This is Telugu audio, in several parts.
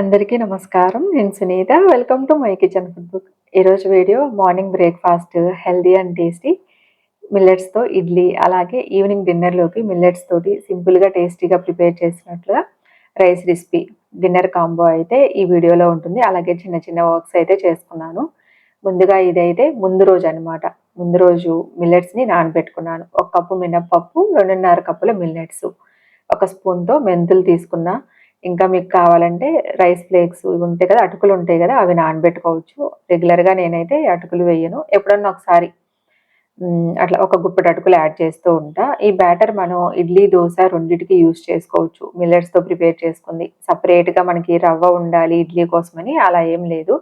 అందరికీ నమస్కారం. నేను Sunitha. Welcome to my kitchen food book ఈరోజు video morning breakfast healthy and tasty మిల్లెట్స్తో idli అలాగే ఈవినింగ్ డిన్నర్లోకి మిల్లెట్స్ తోటి సింపుల్గా టేస్టీగా ప్రిపేర్ చేసినట్లుగా రైస్ రెసిపీ డిన్నర్ కాంబో అయితే ఈ వీడియోలో ఉంటుంది. అలాగే చిన్న చిన్న వర్క్స్ అయితే చేసుకున్నాను. ముందుగా ఇదైతే ముందు రోజు అనమాట ముందు రోజు మిల్లెట్స్ని నానబెట్టుకున్నాను. ఒక కప్పు మినప్పప్పు రెండున్నర కప్పుల మిల్లెట్స్. ఒక స్పూన్తో మెంతులు తీసుకున్నా ఇంకా మీకు కావాలంటే రైస్ ఫ్లేక్స్ ఇవి ఉంటాయి కదా అటుకులు ఉంటాయి కదా అవి నానబెట్టుకోవచ్చు. రెగ్యులర్గా నేనైతే అటుకులు వేయను. ఎప్పుడన్నా ఒకసారి అట్లా ఒక గుప్పెడు అటుకులు యాడ్ చేస్తూ ఉంటా. ఈ బ్యాటర్ మనం ఇడ్లీ దోశ రెండింటికి యూస్ చేసుకోవచ్చు. మిల్లెట్స్తో ప్రిపేర్ చేసుకుంది. సపరేట్గా మనకి రవ్వ ఉండాలి ఇడ్లీ కోసమని అలా ఏం లేదు.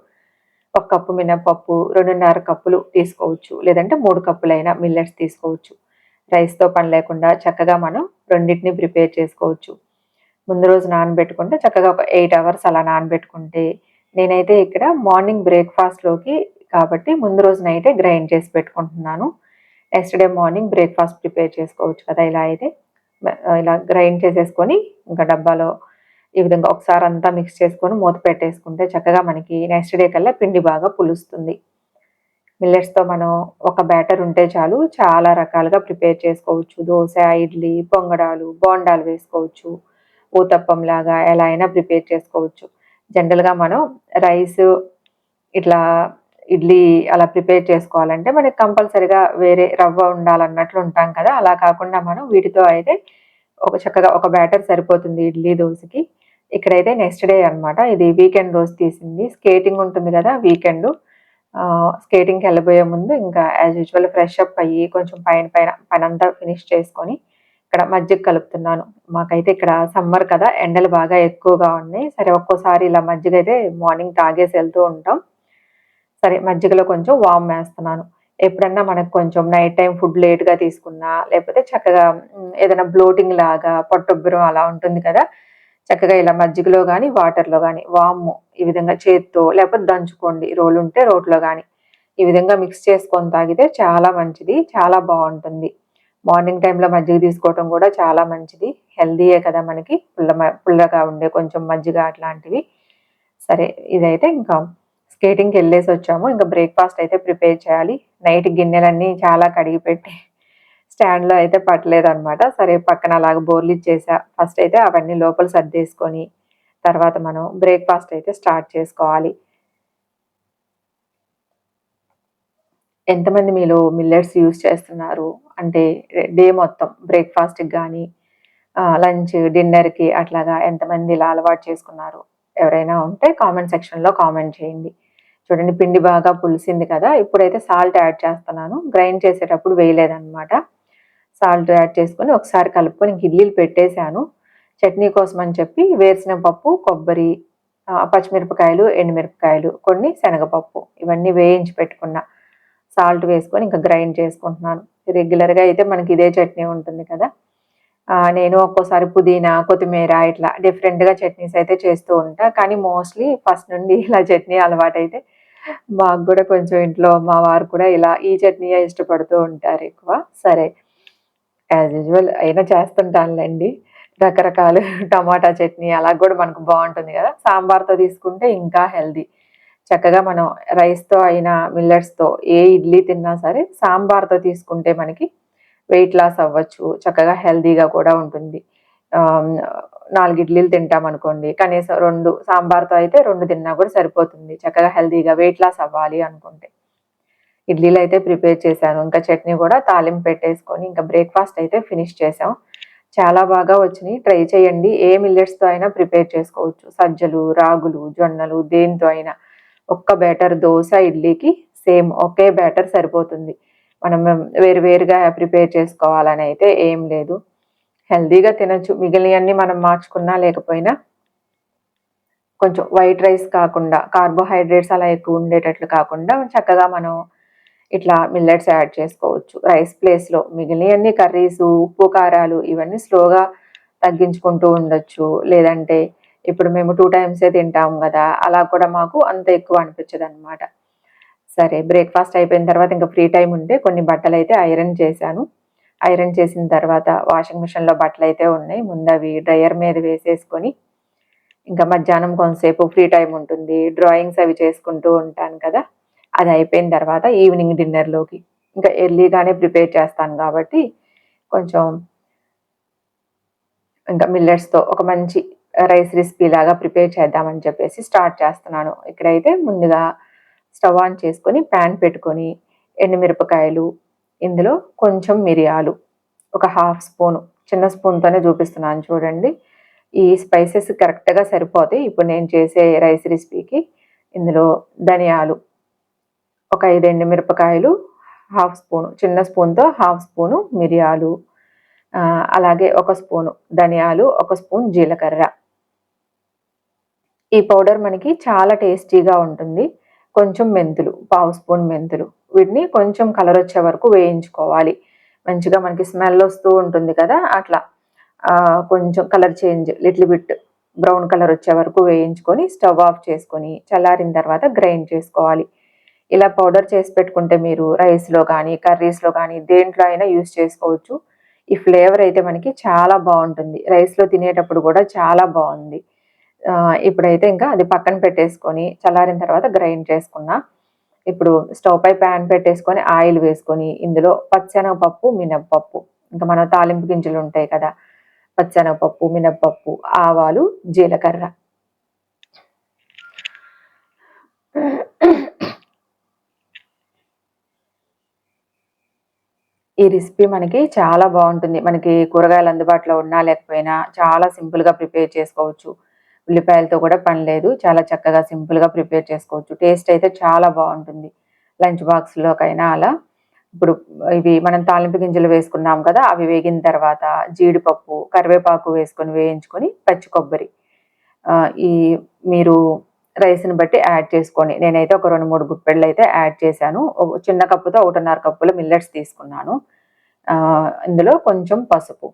ఒక కప్పు మినపప్పు రెండున్నర కప్పులు తీసుకోవచ్చు. లేదంటే మూడు కప్పులైనా మిల్లెట్స్ తీసుకోవచ్చు. రైస్తో పని లేకుండా చక్కగా మనం రెండింటిని ప్రిపేర్ చేసుకోవచ్చు. ముందు రోజు నానబెట్టుకుంటే చక్కగా ఒక ఎయిట్ అవర్స్ అలా నానబెట్టుకుంటే నేనైతే ఇక్కడ మార్నింగ్ బ్రేక్ఫాస్ట్లోకి కాబట్టి ముందు రోజు నైటే గ్రైండ్ చేసి పెట్టుకుంటున్నాను. Next day morning breakfast prepare చేసుకోవచ్చు కదా ఇలా అయితే. ఇలా గ్రైండ్ చేసేసుకొని ఇంకా డబ్బాలో ఈ విధంగా ఒకసారి అంతా మిక్స్ చేసుకొని మూత పెట్టేసుకుంటే చక్కగా మనకి నెక్స్ట్ డే కల్లా పిండి బాగా పులుస్తుంది. మిల్లెట్స్తో మనం ఒక బ్యాటర్ ఉంటే చాలు చాలా రకాలుగా ప్రిపేర్ చేసుకోవచ్చు. దోశ ఇడ్లీ పొంగడాలు బోండాలు వేసుకోవచ్చు. ఊతప్పం లాగా ఎలా అయినా ప్రిపేర్ చేసుకోవచ్చు. జనరల్గా మనం రైస్ ఇట్లా ఇడ్లీ అలా ప్రిపేర్ చేసుకోవాలంటే మనకి కంపల్సరిగా వేరే రవ్వ ఉండాలన్నట్లు ఉంటాం కదా. అలా కాకుండా మనం వీటితో అయితే ఒక చక్కగా ఒక బ్యాటర్ సరిపోతుంది ఇడ్లీ దోశకి. ఇక్కడైతే నెక్స్ట్ డే అన్నమాట. ఇది వీకెండ్ రోజు తీసింది. స్కేటింగ్ ఉంటుంది కదా వీకెండ్ స్కేటింగ్కి వెళ్ళబోయే ముందు ఇంకా యాజ్ యూజువల్ ఫ్రెష్ అప్ అయ్యి కొంచెం పైన పైన పనంతా ఫినిష్ చేసుకొని ఇక్కడ మజ్జిగ కలుపుతున్నాను. మాకైతే ఇక్కడ సమ్మర్ కదా ఎండలు బాగా ఎక్కువగా ఉన్నాయి. సరే ఒక్కోసారి ఇలా మజ్జిగ అయితే మార్నింగ్ తాగేసి వెళ్తూ ఉంటాం. సరే మజ్జిగలో కొంచెం వామ్ వేస్తున్నాను. ఎప్పుడన్నా మనకు కొంచెం నైట్ టైం ఫుడ్ లేట్గా తీసుకున్నా లేకపోతే చక్కగా ఏదైనా బ్లోటింగ్ లాగా పొట్టొబ్బరం అలా ఉంటుంది కదా చక్కగా ఇలా మజ్జిగలో కానీ వాటర్లో కానీ వాము ఈ విధంగా చేత్తో లేకపోతే దంచుకోండి రోలు ఉంటే రోట్లో కానీ ఈ విధంగా మిక్స్ చేసుకొని తాగితే చాలా మంచిది చాలా బాగుంటుంది. మార్నింగ్ టైంలో మజ్జిగ తీసుకోవటం కూడా చాలా మంచిది. హెల్దీయే కదా మనకి. పుల్ల పుల్లగా ఉండే కొంచెం మజ్జిగ అట్లాంటివి. సరే ఇదైతే ఇంకా స్కేటింగ్కి వెళ్ళేసి వచ్చాము. ఇంకా బ్రేక్ఫాస్ట్ అయితే ప్రిపేర్ చేయాలి. నైట్ గిన్నెలన్నీ చాలా కడిగి పెట్టి స్టాండ్లో అయితే పట్టలేదు అనమాట సరే పక్కన అలాగ బోర్లు ఇచ్చేసా. ఫస్ట్ అయితే అవన్నీ లోపల సర్దేసుకొని తర్వాత మనం బ్రేక్ఫాస్ట్ అయితే స్టార్ట్ చేసుకోవాలి. ఎంతమంది మీలో మిల్లెట్స్ యూస్ చేస్తున్నారు? అంటే డే మొత్తం బ్రేక్ఫాస్ట్కి కానీ లంచ్ డిన్నర్కి అట్లాగా ఎంతమంది ఇలా అలవాటు చేసుకున్నారు? ఎవరైనా ఉంటే కామెంట్ సెక్షన్లో కామెంట్ చేయండి. చూడండి పిండి బాగా పులిసింది కదా ఇప్పుడైతే సాల్ట్ యాడ్ చేస్తున్నాను. గ్రైండ్ చేసేటప్పుడు వేయలేదన్నమాట. సాల్ట్ యాడ్ చేసుకొని ఒకసారి కలుపుకొని ఇంక ఇడ్లీలు పెట్టేశాను. చట్నీ కోసం అని చెప్పి వేసిన పప్పు కొబ్బరి పచ్చిమిరపకాయలు ఎండుమిరపకాయలు కొన్ని శనగపప్పు ఇవన్నీ వేయించి పెట్టుకున్నా. సాల్ట్ వేసుకొని ఇంకా గ్రైండ్ చేసుకుంటున్నాను. రెగ్యులర్గా అయితే మనకి ఇదే చట్నీ ఉంటుంది కదా. నేను ఒక్కోసారి పుదీనా కొత్తిమీర ఇట్లా డిఫరెంట్గా చట్నీస్ అయితే చేస్తూ ఉంటా. కానీ మోస్ట్లీ ఫస్ట్ నుండి ఇలా చట్నీ అలవాటైతే మాకు కూడా కొంచెం ఇంట్లో మా వారు కూడా ఇలా ఈ చట్నీయే ఇష్టపడుతూ ఉంటారు ఎక్కువ. సరే యాజ్ యూజువల్ అయినా చేస్తుంటానులేండి. రకరకాలు టమాటా చట్నీ అలా కూడా మనకు బాగుంటుంది కదా. సాంబార్తో తీసుకుంటే ఇంకా హెల్దీ చక్కగా మనం రైస్తో అయినా మిల్లెట్స్తో ఏ ఇడ్లీ తిన్నా సరే సాంబార్తో తీసుకుంటే మనకి వెయిట్ లాస్ అవ్వచ్చు చక్కగా హెల్దీగా కూడా ఉంటుంది. నాలుగు ఇడ్లీలు తింటాం అనుకోండి కనీసం రెండు సాంబార్తో అయితే రెండు తిన్నా కూడా సరిపోతుంది. చక్కగా హెల్దీగా వెయిట్ లాస్ అవ్వాలి అనుకుంటే. ఇడ్లీలు అయితే ప్రిపేర్ చేశాను. ఇంకా చట్నీ కూడా తాలింపు పెట్టేసుకొని ఇంకా బ్రేక్ఫాస్ట్ అయితే ఫినిష్ చేసాం చాలా బాగా వచ్చినాయి. ట్రై చేయండి. ఏ మిల్లెట్స్తో అయినా ప్రిపేర్ చేసుకోవచ్చు. సజ్జలు రాగులు జొన్నలు దేనితో అయినా. ఒక్క బ్యాటర్ దోశ ఇడ్లీకి సేమ్ ఒకే బ్యాటర్ సరిపోతుంది. మనం వేరు వేరుగా ప్రిపేర్ చేసుకోవాలని అయితే ఏం లేదు. హెల్దీగా తినచ్చు. మిగిలినవన్నీ మనం మార్చుకున్నా లేకపోయినా కొంచెం వైట్ రైస్ కాకుండా కార్బోహైడ్రేట్స్ అలా ఎక్కువ ఉండేటట్లు కాకుండా చక్కగా మనం ఇట్లా మిల్లెట్స్ యాడ్ చేసుకోవచ్చు. రైస్ ప్లేస్లో మిగిలినవన్నీ కర్రీస్ ఉప్పు కారాలు ఇవన్నీ స్లోగా తగ్గించుకుంటూ ఉండొచ్చు. లేదంటే ఇప్పుడు మేము టూ టైమ్సే తింటాం కదా అలా కూడా మాకు అంత ఎక్కువ అనిపించదు అనమాట సరే బ్రేక్ఫాస్ట్ అయిపోయిన తర్వాత ఇంకా ఫ్రీ టైం ఉంటే కొన్ని బట్టలు అయితే ఐరన్ చేశాను. ఐరన్ చేసిన తర్వాత వాషింగ్ మిషన్లో బట్టలు అయితే ఉన్నాయి. ముందు అవి డ్రయర్ మీద వేసేసుకొని ఇంకా మధ్యాహ్నం కొంతసేపు ఫ్రీ టైం ఉంటుంది. డ్రాయింగ్స్ అవి చేసుకుంటూ ఉంటాను కదా అది అయిపోయిన తర్వాత ఈవినింగ్ డిన్నర్లోకి ఇంకా ఎర్లీగానే ప్రిపేర్ చేస్తాను కాబట్టి కొంచెం ఇంకా మిల్లెట్స్తో ఒక మంచి రైస్ రెసిపీ లాగా ప్రిపేర్ చేద్దామని చెప్పేసి స్టార్ట్ చేస్తున్నాను. ఇక్కడైతే ముందుగా స్టవ్ ఆన్ చేసుకొని ప్యాన్ పెట్టుకొని ఎండుమిరపకాయలు ఇందులో కొంచెం మిరియాలు ఒక హాఫ్ స్పూను చిన్న స్పూన్తోనే చూపిస్తున్నాను చూడండి. ఈ స్పైసెస్ కరెక్ట్గా సరిపోతాయి. ఇప్పుడు నేను చేసే రైస్ రెసిపీకి ఇందులో ధనియాలు ఒక ఐదు ఎండుమిరపకాయలు హాఫ్ స్పూను చిన్న స్పూన్తో హాఫ్ స్పూను మిరియాలు అలాగే ఒక స్పూను ధనియాలు ఒక స్పూన్ జీలకర్ర. ఈ పౌడర్ మనకి చాలా టేస్టీగా ఉంటుంది. కొంచెం మెంతులు పావు స్పూన్ మెంతులు వీటిని కొంచెం కలర్ వచ్చే వరకు వేయించుకోవాలి. మంచిగా మనకి స్మెల్ వస్తూ ఉంటుంది కదా అట్లా. కొంచెం colour change little bit brown colour వచ్చే వరకు వేయించుకొని స్టవ్ ఆఫ్ చేసుకొని చల్లారిన తర్వాత గ్రైండ్ చేసుకోవాలి. ఇలా పౌడర్ చేసి పెట్టుకుంటే మీరు రైస్లో కానీ కర్రీస్లో కానీ దేంట్లో అయినా యూస్ చేసుకోవచ్చు. ఈ ఫ్లేవర్ అయితే మనకి చాలా బాగుంటుంది. రైస్లో తినేటప్పుడు కూడా చాలా బాగుంది. ఇప్పుడైతే ఇంకా అది పక్కన పెట్టేసుకొని చల్లారిన తర్వాత గ్రైండ్ చేసుకున్నా. ఇప్పుడు స్టవ్ పై ప్యాన్ పెట్టేసుకొని ఆయిల్ వేసుకొని ఇందులో పచ్చెనగపప్పు మినప్పప్పు. ఇంకా మన తాలింపు గింజలు ఉంటాయి కదా పచ్చెనగపప్పు మినప్పప్పు ఆవాలు జీలకర్ర. ఈ రెసిపీ మనకి చాలా బాగుంటుంది. మనకి కూరగాయలు అందుబాటులో ఉన్నా లేకపోయినా చాలా సింపుల్గా ప్రిపేర్ చేసుకోవచ్చు. ఉల్లిపాయలతో కూడా పని లేదు చాలా చక్కగా సింపుల్గా ప్రిపేర్ చేసుకోవచ్చు. టేస్ట్ అయితే చాలా బాగుంటుంది. లంచ్ బాక్స్లోకైనా అలా. ఇప్పుడు ఇవి మనం తాలింపు గింజలు వేసుకున్నాం కదా అవి వేగిన తర్వాత జీడిపప్పు కరివేపాకు వేసుకొని వేయించుకొని పచ్చి కొబ్బరి. ఈ మీరు రైస్ని బట్టి యాడ్ చేసుకోండి. నేనైతే ఒక రెండు మూడు గుప్పెళ్ళు అయితే యాడ్ చేశాను. చిన్న కప్పుతో ఒకటిన్నర కప్పుల మిల్లెట్స్ తీసుకున్నాను. ఇందులో కొంచెం పసుపు.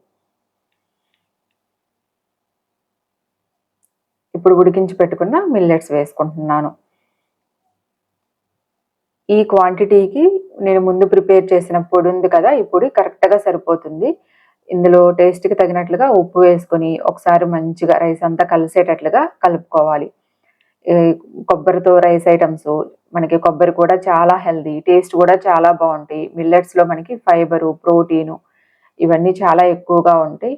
ఇప్పుడు ఉడికించి పెట్టుకున్న మిల్లెట్స్ వేసుకుంటున్నాను. ఈ క్వాంటిటీకి నేను ముందు ప్రిపేర్ చేసిన పొడి ఉంది కదా ఈ పొడి కరెక్ట్గా సరిపోతుంది. ఇందులో టేస్ట్కి తగినట్లుగా ఉప్పు వేసుకొని ఒకసారి మంచిగా రైస్ అంతా కలిసేటట్లుగా కలుపుకోవాలి. కొబ్బరితో రైస్ ఐటమ్స్ మనకి కొబ్బరి కూడా చాలా హెల్దీ టేస్ట్ కూడా చాలా బాగుంటాయి. మిల్లెట్స్లో మనకి ఫైబరు ప్రోటీను ఇవన్నీ చాలా ఎక్కువగా ఉంటాయి.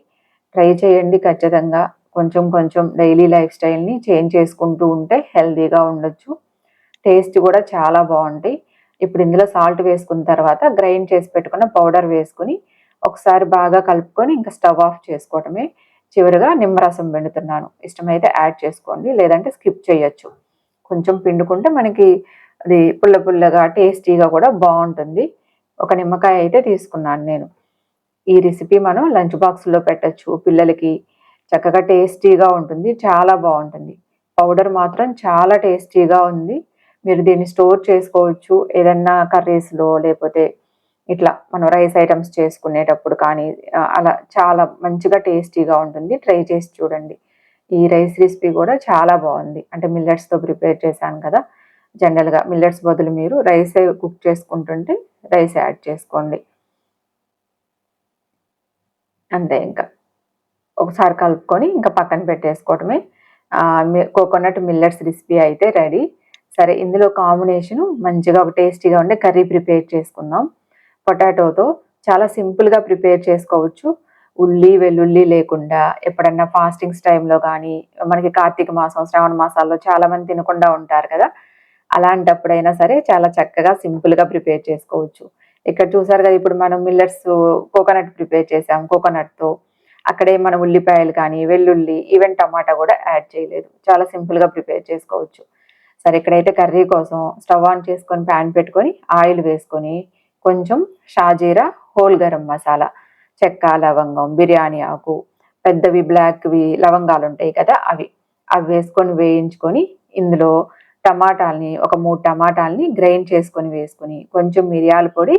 ట్రై చేయండి ఖచ్చితంగా. కొంచెం కొంచెం డైలీ లైఫ్ స్టైల్ని చేంజ్ చేసుకుంటూ ఉంటే హెల్దీగా ఉండొచ్చు. టేస్ట్ కూడా చాలా బాగుంటాయి. ఇప్పుడు ఇందులో సాల్ట్ వేసుకున్న తర్వాత గ్రైండ్ చేసి పెట్టుకున్న పౌడర్ వేసుకుని ఒకసారి బాగా కలుపుకొని ఇంకా స్టవ్ ఆఫ్ చేసుకోవటమే. చివరిగా నిమ్మరసం పిండుతున్నాను. ఇష్టమైతే యాడ్ చేసుకోండి లేదంటే స్కిప్ చేయొచ్చు. కొంచెం పిండుకుంటే మనకి అది పుల్ల పుల్లగా టేస్టీగా కూడా బాగుంటుంది. ఒక నిమ్మకాయ అయితే తీసుకున్నాను నేను. ఈ రెసిపీ మనం లంచ్ బాక్స్లో పెట్టచ్చు. పిల్లలకి చక్కగా టేస్టీగా ఉంటుంది చాలా బాగుంటుంది. పౌడర్ మాత్రం చాలా టేస్టీగా ఉంది. మీరు దీన్ని స్టోర్ చేసుకోవచ్చు ఏదన్నా కర్రీస్లో లేకపోతే ఇట్లా మనం రైస్ ఐటమ్స్ చేసుకునేటప్పుడు కానీ అలా చాలా మంచిగా టేస్టీగా ఉంటుంది. ట్రై చేసి చూడండి. ఈ రైస్ రెసిపీ కూడా చాలా బాగుంది. అంటే మిల్లెట్స్తో ప్రిపేర్ చేశాను కదా. జనరల్గా మిల్లెట్స్ బదులు మీరు రైస్ కుక్ చేసుకుంటుంటే రైస్ యాడ్ చేసుకోండి. అంతే ఇంకా. ఒకసారి కలుపుకొని ఇంకా పక్కన పెట్టేసుకోవటమే. కోకోనట్ మిల్లెట్స్ రెసిపీ అయితే రెడీ. సరే ఇందులో కాంబినేషన్ మంచిగా ఒక టేస్టీగా ఉండే కర్రీ ప్రిపేర్ చేసుకుందాం. పొటాటోతో చాలా సింపుల్గా ప్రిపేర్ చేసుకోవచ్చు. ఉల్లి వెల్లుల్లి లేకుండా ఎప్పుడన్నా ఫాస్టింగ్స్ టైంలో కానీ మనకి కార్తీక మాసం శ్రావణ మాసాల్లో చాలా మంది తినకుండా ఉంటారు కదా. అలాంటప్పుడైనా సరే చాలా చక్కగా సింపుల్గా ప్రిపేర్ చేసుకోవచ్చు. ఇక్కడ చూసారు కదా ఇప్పుడు మనం మిల్లెట్స్ కోకోనట్ ప్రిపేర్ చేసాం. కోకోనట్తో అక్కడే మన ఉల్లిపాయలు కానీ వెల్లుల్లి ఈవెన్ టమాటా కూడా యాడ్ చేయలేదు. చాలా సింపుల్గా ప్రిపేర్ చేసుకోవచ్చు. సరే ఇక్కడైతే కర్రీ కోసం స్టవ్ ఆన్ చేసుకొని ప్యాన్ పెట్టుకొని ఆయిల్ వేసుకొని కొంచెం షాజీరా హోల్ గరం మసాలా చెక్క లవంగం బిర్యానీ ఆకు పెద్దవి బ్లాక్వి లవంగాలు ఉంటాయి కదా అవి. అవి వేసుకొని వేయించుకొని ఇందులో టమాటాలని ఒక మూడు టమాటాలని గ్రైండ్ చేసుకొని వేసుకొని కొంచెం మిరియాల పొడి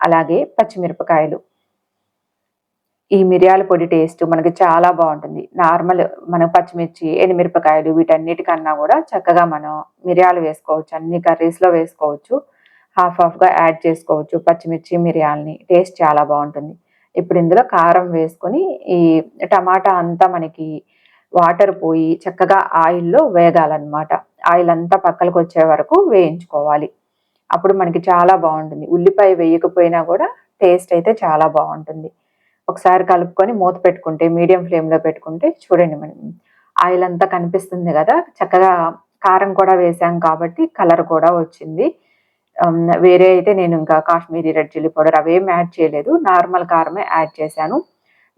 అలాగే పచ్చిమిరపకాయలు. ఈ మిరియాల పొడి టేస్ట్ మనకి చాలా బాగుంటుంది. నార్మల్ మనం పచ్చిమిర్చి ఎండుమిరపకాయలు వీటన్నిటికన్నా కూడా చక్కగా మనం మిరియాలు వేసుకోవచ్చు అన్ని కర్రీస్లో వేసుకోవచ్చు. హాఫ్ హాఫ్గా యాడ్ చేసుకోవచ్చు పచ్చిమిర్చి మిరియాలని. టేస్ట్ చాలా బాగుంటుంది. ఇప్పుడు ఇందులో కారం వేసుకొని ఈ టమాటా అంతా మనకి వాటర్ పోయి చక్కగా ఆయిల్లో వేగాలన్నమాట. ఆయిల్ అంతా పక్కలకు వచ్చే వరకు వేయించుకోవాలి. అప్పుడు మనకి చాలా బాగుంటుంది. ఉల్లిపాయ వేయకపోయినా కూడా టేస్ట్ అయితే చాలా బాగుంటుంది. ఒకసారి కలుపుకొని మూత పెట్టుకుంటే మీడియం ఫ్లేమ్లో పెట్టుకుంటే చూడండి మనం ఆయిల్ అంతా కనిపిస్తుంది కదా చక్కగా కారం కూడా వేసాం కాబట్టి కలర్ కూడా వచ్చింది. వేరే అయితే నేను ఇంకా కాశ్మీరీ రెడ్ చిల్లీ పౌడర్ అవేం యాడ్ చేయలేదు నార్మల్ కారమే యాడ్ చేశాను.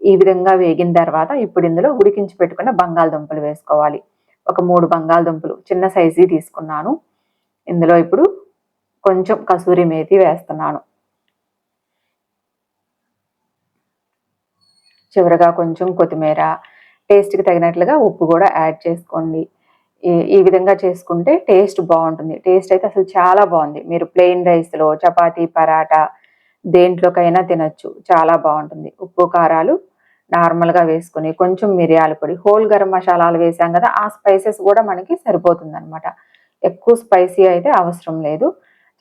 ఈ విధంగా వేగిన తర్వాత ఇప్పుడు ఇందులో ఉడికించి పెట్టుకున్న బంగాళదుంపలు వేసుకోవాలి. ఒక మూడు బంగాళదుంపలు చిన్న సైజు తీసుకున్నాను. ఇందులో ఇప్పుడు కొంచెం కసూరి మేతి వేస్తున్నాను. చివరగా కొంచెం కొత్తిమీర టేస్ట్కి తగినట్లుగా ఉప్పు కూడా యాడ్ చేసుకోండి. ఈ విధంగా చేసుకుంటే టేస్ట్ బాగుంటుంది. టేస్ట్ అయితే అసలు చాలా బాగుంది. మీరు ప్లెయిన్ రైస్లో చపాతీ పరాటా దేంట్లోకైనా తినచ్చు. చాలా బాగుంటుంది. ఉప్పు కారాలు నార్మల్గా వేసుకుని కొంచెం మిరియాల పొడి హోల్ గరం మసాలాలు వేసాం కదా ఆ స్పైసెస్ కూడా మనకి సరిపోతుంది అనమాట ఎక్కువ స్పైసీ అయితే అవసరం లేదు.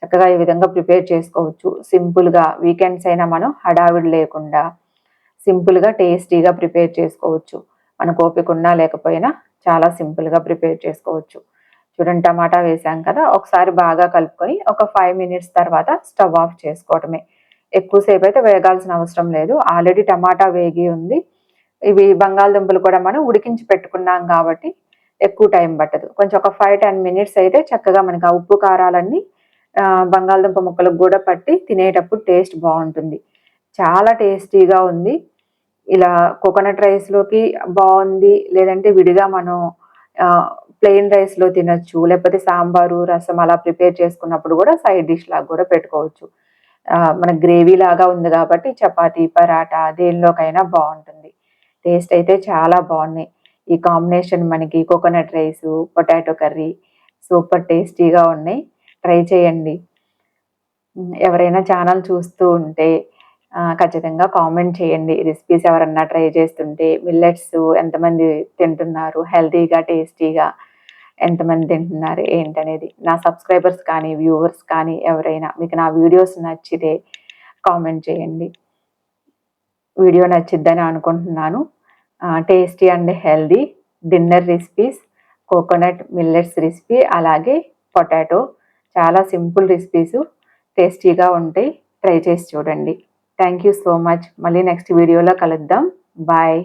చక్కగా ఈ విధంగా ప్రిపేర్ చేసుకోవచ్చు. సింపుల్గా వీకెండ్స్ అయినా మనం హడావిడి లేకుండా సింపుల్గా టేస్టీగా ప్రిపేర్ చేసుకోవచ్చు. మన ఓపిక ఉన్నా లేకపోయినా చాలా సింపుల్గా ప్రిపేర్ చేసుకోవచ్చు. చూడండి టమాటా వేసాం కదా ఒకసారి బాగా కలుపుకొని ఒక ఫైవ్ మినిట్స్ తర్వాత స్టవ్ ఆఫ్ చేసుకోవటమే. ఎక్కువసేపు అయితే వేగాల్సిన అవసరం లేదు. ఆల్రెడీ టమాటా వేగి ఉంది. ఇవి బంగాళదుంపలు కూడా మనం ఉడికించి పెట్టుకున్నాం కాబట్టి ఎక్కువ టైం పట్టదు. కొంచెం ఒక ఫైవ్ టెన్ మినిట్స్ అయితే చక్కగా మనకి ఆ ఉప్పు కారాలన్నీ బంగాళదుంప ముక్కలకు కూడా పట్టి తినేటప్పుడు టేస్ట్ బాగుంటుంది. చాలా టేస్టీగా ఉంది. ఇలా కోకోనట్ రైస్లోకి బాగుంది లేదంటే విడిగా మనం ప్లెయిన్ రైస్లో తినచ్చు లేకపోతే సాంబారు రసం అలా ప్రిపేర్ చేసుకున్నప్పుడు కూడా సైడ్ డిష్ లాగా కూడా పెట్టుకోవచ్చు. మన గ్రేవీ లాగా ఉంది కాబట్టి చపాతీ పరాటా దేనిలోకైనా బాగుంటుంది. టేస్ట్ అయితే చాలా బాగున్నాయి. ఈ కాంబినేషన్ మనకి coconut rice potato curry super టేస్టీగా ఉన్నాయి. ట్రై చేయండి. ఎవరైనా ఛానల్ చూస్తూ ఉంటే ఖచ్చితంగా కామెంట్ చేయండి. రెసిపీస్ ఎవరన్నా ట్రై చేస్తుంటే మిల్లెట్స్ ఎంతమంది తింటున్నారు? హెల్తీగా టేస్టీగా ఎంతమంది తింటున్నారు? ఏంటనేది. నా సబ్స్క్రైబర్స్ కానీ వ్యూవర్స్ కానీ ఎవరైనా మీకు నా వీడియోస్ నచ్చితే కామెంట్ చేయండి. వీడియో నచ్చిద్దని అనుకుంటున్నాను. Tasty and healthy dinner recipes coconut millets recipe అలాగే పొటాటో చాలా సింపుల్ రెసిపీస్ టేస్టీగా ఉంటాయి. ట్రై చేసి చూడండి. థ్యాంక్ యూ సో మచ్ మళ్ళీ నెక్స్ట్ వీడియోలో కలుద్దాం. బాయ్